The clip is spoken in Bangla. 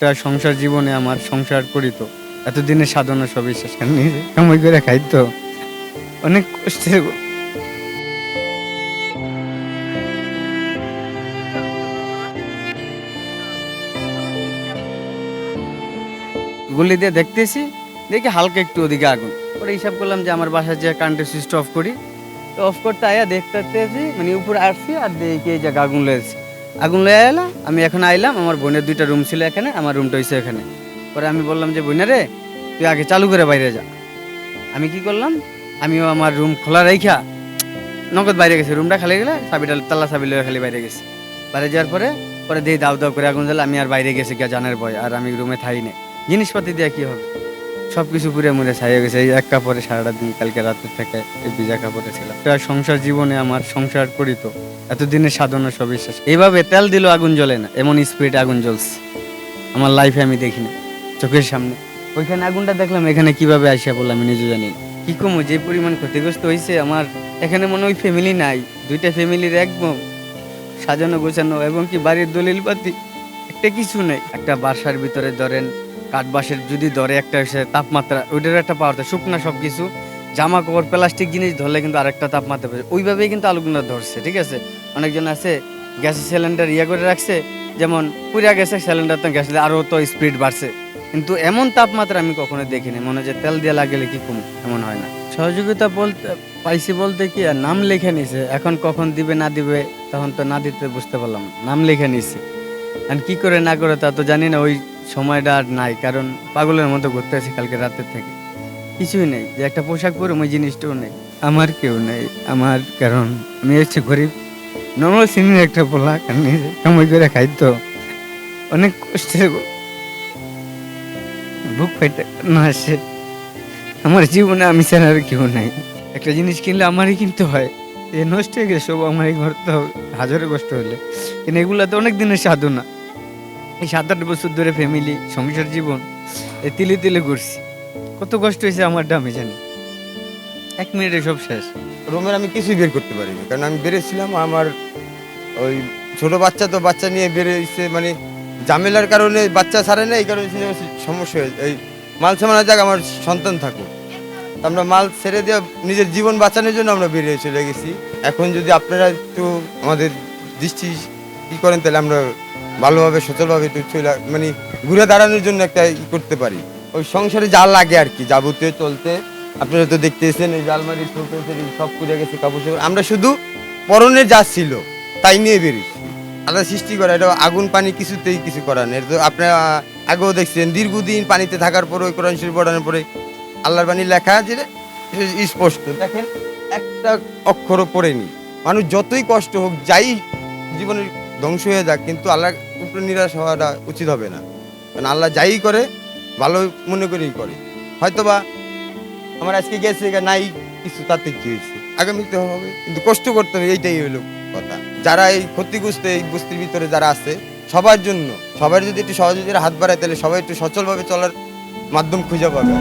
একটা সংসার জীবনে আমার সংসার করি তো। এতদিনের সাধনা সবই শেষ সময় করে খাই তো। অনেক কষ্টের গুলি দিয়ে দেখতেছি, দেখি হালকা একটু ওদিকে আগুন। পরে হিসাব করলাম যে আমার বাসায় যে কারেন্টের সুইচটা অফ করি। তো অফ করতে আয়া দেখতে মানে উপরে আসছি আর দেখি এই জায়গা আগুন লেগেছে। আগুন লয়ে এলাম আমি এখন আইলাম, আমার বোনের দুইটা রুম ছিল এখানে, আমার রুমটা হয়েছে এখানে। পরে আমি বললাম যে বোনা রে, তুই আগে চালু করে বাইরে যা। আমি কি করলাম, আমিও আমার রুম খোলা রাইখা, নগদ বাইরে গেছি, রুমটা খালি গেলে চাবিটা তাল্লা চাবি লয়ে খালি বাইরে গেছি। বাইরে যাওয়ার পরে পরে দিয়ে দাও দাও করে আগুন জ্বালা, আমি আর বাইরে গেছি গিয়া জানার ভয়, আর আমি রুমে থাই না জিনিসপাতি দিয়ে কি হবে? সব কিছু পুরে মুড়ে ছাইয়ে গেছে। এই এক কাপড়ে সারাটা দিন কালকে রাতের থেকে এই ভিজা কাপড়ে ছিলাম। একটা সংসার জীবনে আমার সংসার করি তো, এতদিনের সাধনা সবই শেষ এইভাবে তেল দিল আগুন জ্বলে না, এমন স্পিড আগুন জ্বলছে। আমার লাইফে আমি দেখি না চোখের সামনে। ওইখানে আগুনটা দেখলাম, এখানে কীভাবে আসিয়া বললাম আমি নিজে জানি কি কমো, যে পরিমাণ ক্ষতিগ্রস্ত হয়েছে আমার, এখানে মনে হয় ফ্যামিলি নাই। দুইটা ফ্যামিলির একদম সাজানো গোছানো, এবং কি বাড়ির দলিল পাতি একটা কিছু নেই। একটা বাসার ভিতরে ধরেন কাঠ বাঁশের যদি ধরে একটা এসে তাপমাত্রা ওইটার একটা পাওয়ার শুকনা সব কিছু জামা কাপড় প্লাস্টিক জিনিস ধরলে কিন্তু আরেকটা তাপমাত্রা পেয়ে ওইভাবেই কিন্তু আলুগুলো ধরছে, ঠিক আছে? অনেকজন আছে, গ্যাসের সিলিন্ডার ইয়ে করে রাখছে, যেমন পুরা গেছে সিলিন্ডার তো গ্যাস আরও তো স্পিড বাড়ছে। কিন্তু এমন তাপমাত্রা আমি কখনো দেখিনি, মনে হয় তেল দিয়ে লাগলে কি কম, এমন হয় না। সহযোগিতা বলতে, পাইছি বলতে কি, আর নাম লিখে নিছে। এখন কখন দিবে, না দিবে, তখন তো না দিতে বুঝতে পারলাম। নাম লিখে নিছে। আর কি করে না করে তা তো জানি না, ওই সময়টা আর নাই, কারণ পাগলের মতো ঘুরতে আছি কালকে রাতের থেকে। কিছুই নেই, যে একটা পোশাক পরে ওই জিনিসটাও নেই। আমার কেউ নেই, আমার কারণ আমি হচ্ছে গরিব। নর্মাল শ্রেণির একটা পোলা সময় করে খাই তো। অনেক কষ্টের বুক ফাইটে না আসে। আমার জীবনে আমি ছাড়া আর কেউ নাই। একটা জিনিস কিনলে আমারই কিনতে হয়। এ নষ্ট হয়ে গেছে সব আমারই ঘর তো হাজারে কষ্ট হলে। কিন্তু এগুলো তো অনেক দিনের সাধনা। এই সাত আট বছর ধরে ফ্যামিলি সংসার জীবন এ তিলে তিলে ঘুরছি। কত কষ্ট হয়েছে আমার আমি জানি। এক মিনিটে সব শেষ। রুমের আমি কিছুই বের করতে পারিনি, কারণ আমি বেরিয়েছিলাম, আমার ওই ছোট বাচ্চা তো বাচ্চা নিয়ে বেরিয়েছে মানে ঝামেলার কারণে বাচ্চা ছাড়ে না এই কারণে সমস্যা হয়েছে। এই মাল সামানা যাক আমার সন্তান থাকুক। আমরা মাল ছেড়ে দিয়ে নিজের জীবন বাঁচানোর জন্য আমরা বেরিয়ে চলে গেছি। এখন যদি আপনারা একটু আমাদের দৃষ্টি ই করেন, তাহলে আমরা ভালোভাবে, সচলভাবে মানে ঘুরে দাঁড়ানোর জন্য একটা ই করতে পারি। ওই সংসারে যা লাগে আর কি, যাবতীয় চলতে। আপনারা তো দেখতেছেন, এই জালমারি শোকেস সব পুড়ে গেছে, কাপড় আমরা শুধু পরনের যা ছিল, তাই নিয়ে বেরিয়েছি। আলাদা সৃষ্টি করা, এটা আগুন পানি কিছুতেই কিছু করার নেই। আপনারা আগেও দেখছেন, দীর্ঘদিন পানিতে থাকার পরে, ওই কোরআন শরীফ পড়ানোর পরে আল্লাহর বাণী লেখা যে স্পষ্ট। দেখেন, একটা অক্ষরও পড়েনি। মানুষ যতই কষ্ট হোক, যাই জীবনের ধ্বংস হয়ে যাক, কিন্তু আল্লাহ উপরে নিরাশ হওয়াটা উচিত হবে না। কারণ আল্লাহ যাই করে, ভালো মনে করেই করে। হয়তোবা আমার আজকে গেছে নাই, কিছু তাতে কি হয়েছে? আগামীতে হবে, কিন্তু কষ্ট করতে হবে, এইটাই হলো কথা। যারা এই ক্ষতিগ্রস্ত এই বস্তির ভিতরে যারা আছে, সবার জন্য সবার যদি একটু সহযোগিতার হাত বাড়ায়, তাহলে সবাই একটু সচলভাবে চলার মাধ্যম খুঁজে পাবে।